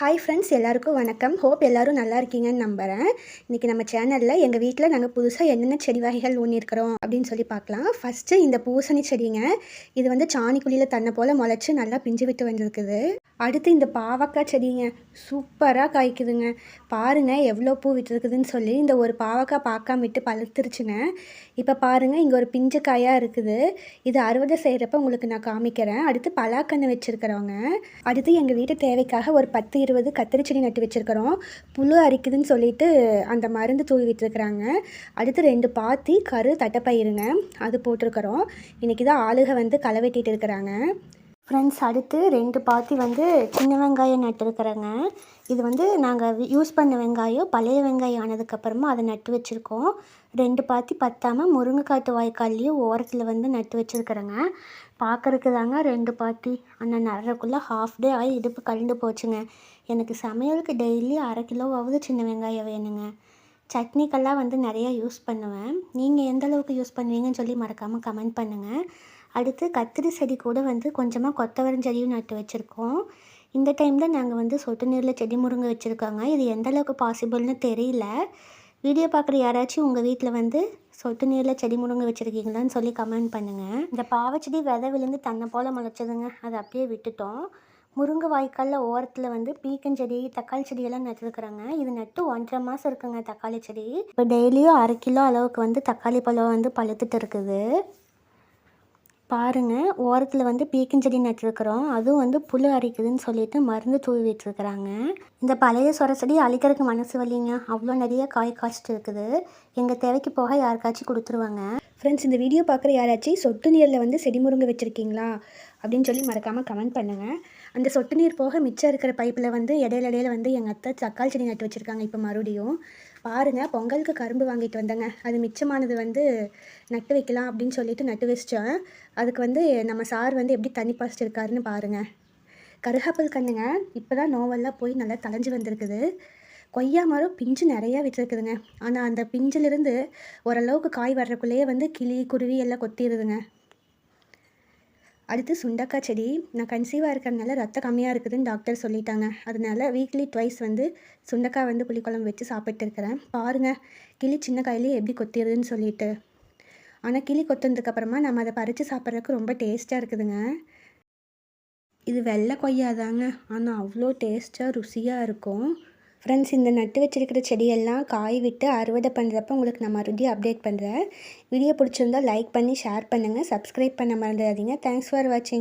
Hi friends எல்லாருக்கும் வணக்கம். Hope எல்லாரும் நல்லா இருக்கீங்கன்னு நம்புகிறேன் இன்றைக்கி நம்ம சேனலில் எங்கள் வீட்டில் நாங்கள் புதுசாக என்னென்ன செடி வகைகள் ஊன்னிருக்கிறோம் அப்படின்னு சொல்லி பார்க்கலாம். ஃபஸ்ட்டு இந்த பூசணி செடிங்க. இது வந்து சாணிக்குழியில் தன்னை போல் முளைச்சி நல்லா பிஞ்சு விட்டு வந்திருக்குது. அடுத்து இந்த பாவக்காய் செடிங்க. சூப்பராக காய்க்குதுங்க. பாருங்கள் எவ்வளோ பூ விட்டுருக்குதுன்னு சொல்லி இந்த ஒரு பாவக்காய் பார்க்காம விட்டு பழுத்துருச்சுங்க. இப்போ பாருங்கள் இங்கே ஒரு பிஞ்சு காயாக இருக்குது. இது அறுவடை செய்கிறப்ப உங்களுக்கு நான் காமிக்கிறேன். அடுத்து பலாக்கன்று வச்சுருக்கிறவங்க. அடுத்து எங்கள் வீட்டு தேவைக்காக ஒரு பத்து இருபது கத்திரி செடி நட்டு வச்சுருக்கிறோம். புழு அரிக்குதுன்னு சொல்லிட்டு அந்த மருந்து தூவி விட்டுருக்குறாங்க. அடுத்து ரெண்டு பாத்தி கரு தட்டைப்பயிருங்க. அது போட்டிருக்கிறோம். இன்றைக்கி தான் ஆளுக வந்து களை வெட்டிட்டு இருக்கிறாங்க. ஃப்ரெண்ட்ஸ் அடுத்து ரெண்டு பாத்தி வந்து சின்ன வெங்காயம் நட்டுருக்குறேங்க. இது வந்து நாங்கள் யூஸ் பண்ண வெங்காயம் பழைய வெங்காயம் ஆனதுக்கப்புறமா அதை நட்டு வச்சுருக்கோம். ரெண்டு பாத்தி பத்தாமல் முருங்கைக்காட்டு வாய்க்கால்லையும் ஓரத்தில் வந்து நட்டு வச்சுருக்குறேங்க. பார்க்குறக்கு தாங்க ரெண்டு பாத்தி. ஆனால் நடுறக்குள்ளே ஹாஃப் டே ஆகி இடுப்பு கழிந்து போச்சுங்க. எனக்கு சமையலுக்கு டெய்லி அரை கிலோவாவது சின்ன வெங்காயம் வேணுங்க. சட்னிக்கெல்லாம் வந்து நிறையா யூஸ் பண்ணுவேன். நீங்கள் எந்த அளவுக்கு யூஸ் பண்ணுவீங்கன்னு சொல்லி மறக்காமல் கமெண்ட் பண்ணுங்கள் அடுத்து கத்திரி செடி கூட வந்து கொஞ்சமாக கொத்தவரஞ்செடியும் நட்டு வச்சுருக்கோம். இந்த டைமில் நாங்கள் வந்து சொட்டு நீரில் செடி முருங்கை வச்சுருக்காங்க. இது எந்த அளவுக்கு பாசிபிள்னு தெரியல. வீடியோ பார்க்குற யாராச்சும் உங்கள் வீட்டில் வந்து சொட்டு நீரில் செடி முருங்கை வச்சுருக்கீங்களான்னு சொல்லி கமெண்ட் பண்ணுங்கள் இந்த பாவச்செடி விதை விழுந்து தன்னை போல் முளைச்சதுங்க. அதை அப்படியே விட்டுட்டோம். முருங்கை வாய்க்காலில் ஓரத்தில் வந்து பீக்கஞ்செடி தக்காளி செடியெல்லாம் நட்டுருக்குறாங்க. இது நட்டு ஒன்றரை மாதம் இருக்குங்க தக்காளி செடி. இப்போ டெய்லியும் அரை கிலோ அளவுக்கு வந்து தக்காளி பழம் வந்து பழுத்துட்டு இருக்குது. பாருங்கள் ஓரத்தில் வந்து பீக்கஞ்செடி நட்டுருக்குறோம். அதுவும் வந்து புழு அரிக்குதுன்னு சொல்லிட்டு மருந்து தூவி விட்டுருக்குறாங்க இந்த பழைய சொர செடி அழிக்கிறதுக்கு மனசு வலிங்க. அவ்வளோ நிறைய காய் காய்ச்சிட்டு இருக்குது எங்கள் தேவைக்கு போக யாருக்காச்சும் கொடுத்துருவாங்க. ஃப்ரெண்ட்ஸ் இந்த வீடியோ பார்க்குற யாராச்சும் சொட்டு நீரில் வந்து செடி முருங்கை வச்சுருக்கீங்களா? அப்படின்னு சொல்லி மறக்காமல் கமெண்ட் பண்ணுங்கள் அந்த சொட்டு நீர் போக மிச்சம் இருக்கிற பைப்பில் வந்து இடையில இடையில வந்து எங்கள் அத்தை தக்காளி செடி நட்டு வச்சுருக்காங்க. இப்போ மறுபடியும் பாருங்கள் பொங்கலுக்கு கரும்பு வாங்கிட்டு வந்தேங்க. அது மிச்சமானது வந்து நட்டு வைக்கலாம் அப்படின்னு சொல்லிட்டு நட்டு வச்சிட்டேன். அதுக்கு வந்து நம்ம சார் வந்து எப்படி தண்ணி பாய்ச்சிருக்காருன்னு பாருங்கள் கருகாப்பல் கண்ணுங்க இப்போ தான் நோவெல்லாம் போய் நல்லா தலைஞ்சு வந்திருக்குது. கொய்யா மரம் பிஞ்சு நிறையா விட்டுருக்குதுங்க ஆனால் அந்த பிஞ்சிலிருந்து ஓரளவுக்கு காய் வர்றக்குள்ளேயே வந்து கிளி குருவி எல்லாம் கொத்திடுதுங்க அடுத்து சுண்டக்காய் செடி. நான் கன்சீவாக இருக்கிறதுனால ரத்தம் கம்மியாக இருக்குதுன்னு டாக்டர் சொல்லிட்டாங்க. அதனால் வீக்லி ட்வைஸ் வந்து சுண்டக்காய் வந்து புளிக்குழம்பு வச்சு சாப்பிட்டு இருக்கிறேன் பாருங்கள் கிளி சின்ன காயிலே எப்படி கொத்திடுதுன்னு சொல்லிட்டு. ஆனால் கிளி கொத்துனதுக்கப்புறமா நம்ம அதை பறித்து சாப்பிட்றதுக்கு ரொம்ப டேஸ்ட்டாக இருக்குதுங்க. இது வெள்ளை கொய்யா தாங்க ஆனால் அவ்வளோ டேஸ்ட்டாக ருசியாக இருக்கும். ஃப்ரெண்ட்ஸ் இந்த நட்டு வச்சிருக்கிற செடியெல்லாம் காய் விட்டு அறுவடை பண்ணுறப்ப உங்களுக்கு நான் மறுபடியும் அப்டேட் பண்ணுறேன் வீடியோ பிடிச்சிருந்தா லைக் பண்ணி ஷேர் பண்ணுங்கள் சப்ஸ்கிரைப் பண்ண மறந்துடாதீங்க. தேங்க்ஸ் ஃபார் வாட்சிங்